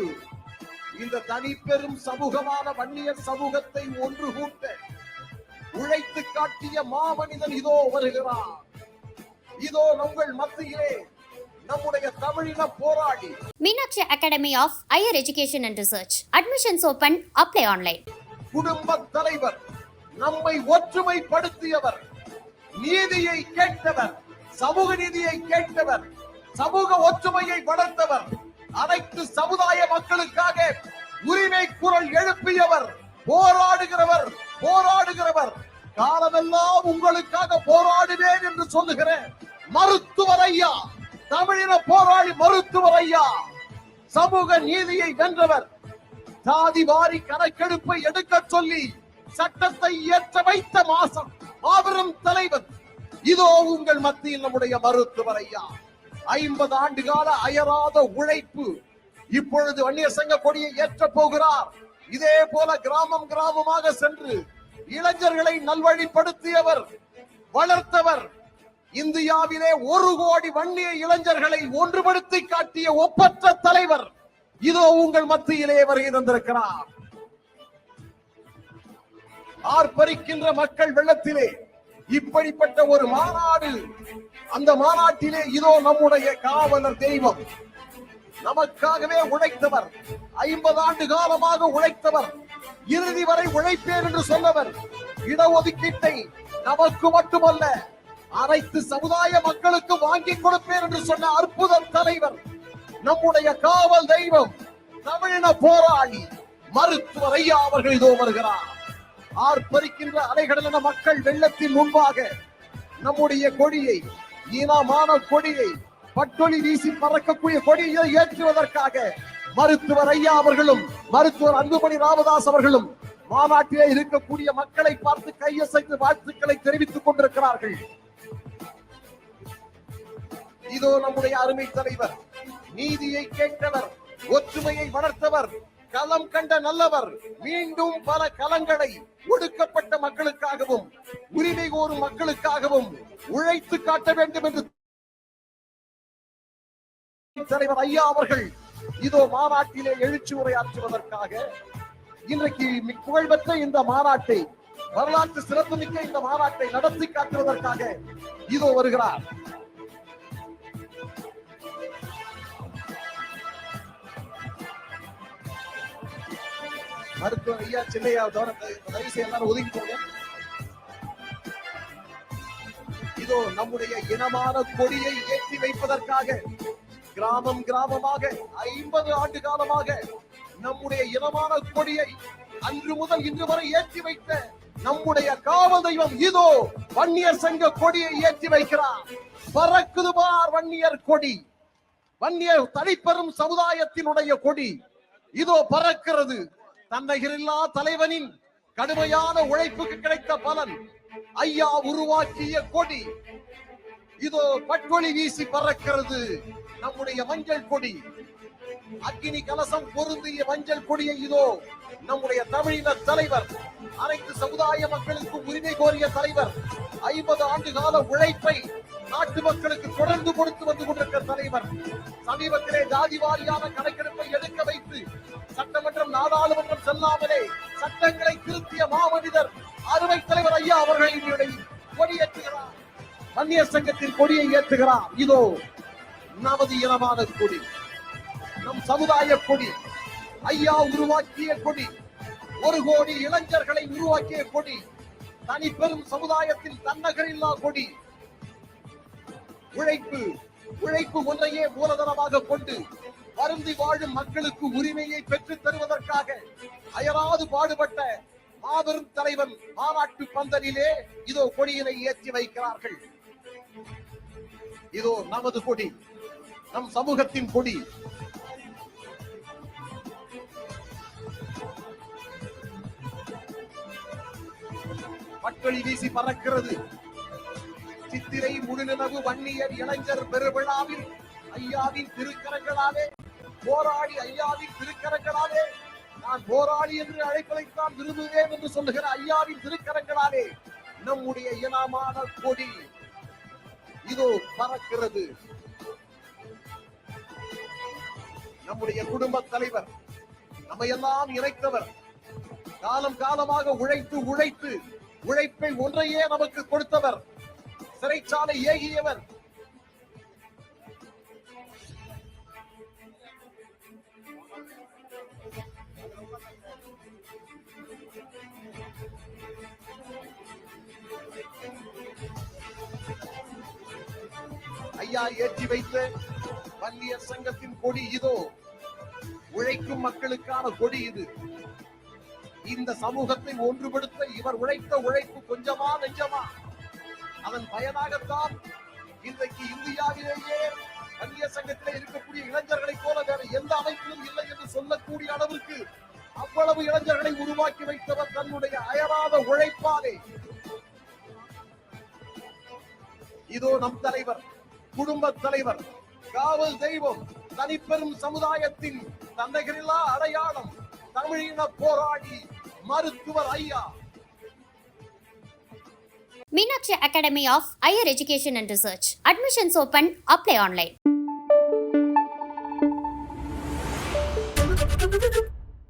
உழைப்பு இந்த தனி பெரும் சமூகமான வன்னியர் சமூகத்தை ஒன்று கூட்ட உழைத்து காட்டிய மாமனிதன் இதோ வருகிறார் இதோ உங்கள் மத்தியிலே நம்முடைய தமிழின போராடி Meenakshi Academy of Higher Education and Research. Admissions open. Apply online. குடும்ப தலைவர் நம்மை ஒற்றுமைப்படுத்தியவர் நீதியை கேட்டவர் சமூக நீதியை கேட்டவர் சமூக ஒற்றுமையை வளர்த்தவர் அனைத்து சமுதாய மக்களுக்காக உரிமை குரல் எழுப்பியவர் போராடுகிறவர் போராடுகிறவர். காலமெல்லாம் உங்களுக்காக போராடுவேன் என்று சொல்லுகிறேன். மருத்துவர் ஐயா தமிழின போராளி மருத்துவர் ஐயா சமூக நீதியை வென்றவர். சாதி வாரி கணக்கெடுப்பை எடுக்க சொல்லி சட்டத்தை ஏற்ற வைத்த மாசம் மாபெரும் தலைவர். இதோ உங்கள் மத்தியில் நம்முடைய மருத்துவர் ஐயா ஐம்பது ஆண்டு கால அயராத உழைப்பு இப்பொழுது வன்னிய சங்க கொடியை ஏற்ற போகிறார். இதே போல கிராமம் கிராமமாக சென்று இளைஞர்களை நல்வழிப்படுத்தியவர் வளர்த்தவர் இந்தியாவிலே ஒரு கோடி வன்னிய இளைஞர்களை ஒன்றுபடுத்தி காட்டிய ஒப்பற்ற தலைவர் இதோ உங்கள் மத்தியிலே வருகை தந்திருக்கிறார். ஆர்ப்பரிக்கின்ற மக்கள் வெள்ளத்திலே இப்படிப்பட்ட ஒரு மாநாடு அந்த மாநாட்டிலே இதோ நம்முடைய காவலர் தெய்வம். நமக்காகவே உழைத்தவர் ஐம்பது ஆண்டு காலமாக உழைத்தவர் இறுதி வரை உழைப்பேன் என்று சொன்னவர் இடஒதுக்கீட்டை நமக்கு மட்டுமல்ல அனைத்து சமுதாய மக்களுக்கு வாங்கி கொடுப்பேன் என்று சொன்ன அற்புத தலைவர் நம்முடைய காவல் தெய்வம் தமிழின போராளி மருத்துவர் ஐயா அவர்கள் இதோ வருகிறார். ஆர்ப்பரிக்கின்ற அலைகடலான மக்கள் வெள்ளத்தின் முன்பாக நம்முடைய கொடியை ஈனமான கொடியை பட்டொலி வீசி பறக்கக்கூடிய கொடியை ஏற்றுவதற்காக மருத்துவர் ஐயா அவர்களும் மருத்துவர் அன்புமணி ராமதாஸ் அவர்களும் மாநாட்டிலே இருக்கக்கூடிய மக்களை பார்த்து கையசைத்து வாழ்த்துக்களை தெரிவித்துக் கொண்டிருக்கிறார்கள். இதோ நம்முடைய அருமை தலைவர் நீதியை கேட்டவர் ஒற்றுமையை வளர்த்தவர் களம் கண்ட நல்லவர் மீண்டும் பல களங்களை ஒடுக்கப்பட்ட மக்களுக்காகவும் உரிமை கோரும் மக்களுக்காகவும் உழைத்து காட்ட வேண்டும் என்று தலைவர் ஐயா அவர்கள் இதோ மாநாட்டிலே எழுச்சி உரையாற்றுவதற்காக இன்றைக்கு புகழ்பெற்ற இந்த மாநாட்டை வரலாற்று சிறப்புமிக்க இந்த மாநாட்டை நடத்தி காட்டுவதற்காக இதோ வருகிறார். மருத்துவர் ஐயா சின்னையா தவிர தயவு செய்ய எல்லாரும் ஒதுங்கி போங்க. இதோ நம்முடைய இனமான கொடியை ஏற்றி வைப்பதற்காக கிராமம் கிராமமாக ஐம்பது ஆண்டு காலமாக நம்முடைய இனமான கொடியை அன்று முதல் இன்று வரை ஏற்றி வைத்த நம்முடைய காவல் தெய்வம் இதோ வன்னியர் சங்க கொடியை ஏற்றி வைக்கிறார். பறக்குது பார் வன்னியர் கொடி. வன்னியர் தனிப்பெரும் சமுதாயத்தினுடைய கொடி. இதோ பறக்கிறது. தன்னகிரில்லா தலைவனின் கடுமையான உழைப்புக்கு கிடைத்த பலன். ஐயா உருவாக்கிய கொடி. இதோ பட்டொளி வீசி பறக்கிறது நம்முடைய மஞ்சள் கொடி. அக்னி கலசம் பொருந்திய மஞ்சள் கொடியை இதோ நம்முடைய தமிழின தலைவர் அனைத்து சமுதாய மக்களுக்கு உரிமை கோரிய தலைவர் ஐம்பது ஆண்டு கால உழைப்பை நாட்டு மக்களுக்கு தொடர்ந்து கொடுத்து வந்து கொண்டிருக்கிற தலைவர் சமீபத்திலே ஜாதி வாரியான கணக்கெடுப்பை எடுக்க வைத்து சட்டமன்றம் நாடாளுமன்றம் செல்லாமலே சட்டங்களை திருத்திய மாமனிதர் அறுவை தலைவர் ஐயா அவர்கள் என்னுடைய கொடியேற்றுகிறார் வன்னியர் சங்கத்தின் கொடியை ஏற்றுகிறார். இதோ நமது இனமான கொடி நம் சமுதாய கொடி ஐயா உருவாக்கிய கொடி ஒரு கோடி இளைஞர்களை உருவாக்கிய கொடி தனி பெரும் சமுதாயத்தில் தன்னகரில்லா கொடி. உழைப்பு உழைப்பு ஒன்றையே மூலதனமாக கொண்டு வருந்தி வாழும் மக்களுக்கு உரிமையை பெற்றுத் தருவதற்காக அயராது பாடுபட்ட மாபெரும் தலைவன் மாநாட்டு பந்தலிலே இதோ கொடியினை ஏற்றி வைக்கிறார்கள். இதோ நமது கொடி நம் சமூகத்தின் கொடி. பட்டொளி வீசி பறக்கிறது. சித்திரை முழுநிலவு வன்னியர் இளைஞர் பெருவிழாவில் ஐயாவின் திருக்கரங்களாலே போராடி ஐயாவின் திருக்கரங்களாலே. நான் போராடி என்று அழைப்பதைத்தான் விரும்புவேன் என்று சொல்லுகிற ஐயாவின் திருக்கரங்களாலே நம்முடைய இனமான கொடி இதோ பறக்கிறது. நம்முடைய குடும்ப தலைவர் நம்ம எல்லாம் இணைத்தவர் காலம் காலமாக உழைத்து உழைத்து உழைப்பை ஒன்றையே நமக்கு கொடுத்தவர் சிறைச்சாலை ஏகியவர் கொடியாய் ஏற்றி வைத்த வன்னியர் சங்கத்தின் கொடி இதோ உழைக்கும் மக்களுக்கான கொடி இது. இந்த சமூகத்தை ஒன்றுபடுத்த இவர் உழைத்த உழைப்பு கொஞ்சமா நெஞ்சமா? அதன் பயனாகத்தான் இன்றைக்கு இந்தியாவிலேயே வன்னியர் சங்கத்திலே இருக்கக்கூடிய இளைஞர்களை போல வேற எந்த அமைப்பிலும் இல்லை என்று சொல்லக்கூடிய அளவுக்கு அவ்வளவு இளைஞர்களை உருவாக்கி வைத்தவர் தன்னுடைய அயராத உழைப்பாலே. இதோ நம் தலைவர். குடும்ப தலைவர் காவல் தெய்வம் தனிப்பெரும் சமுதாயத்தின் தன்னகரில்லா அடையாளம் தமிழின போராடி மருத்துவர் ஐயா Meenakshi academy of higher education and research admissions open apply online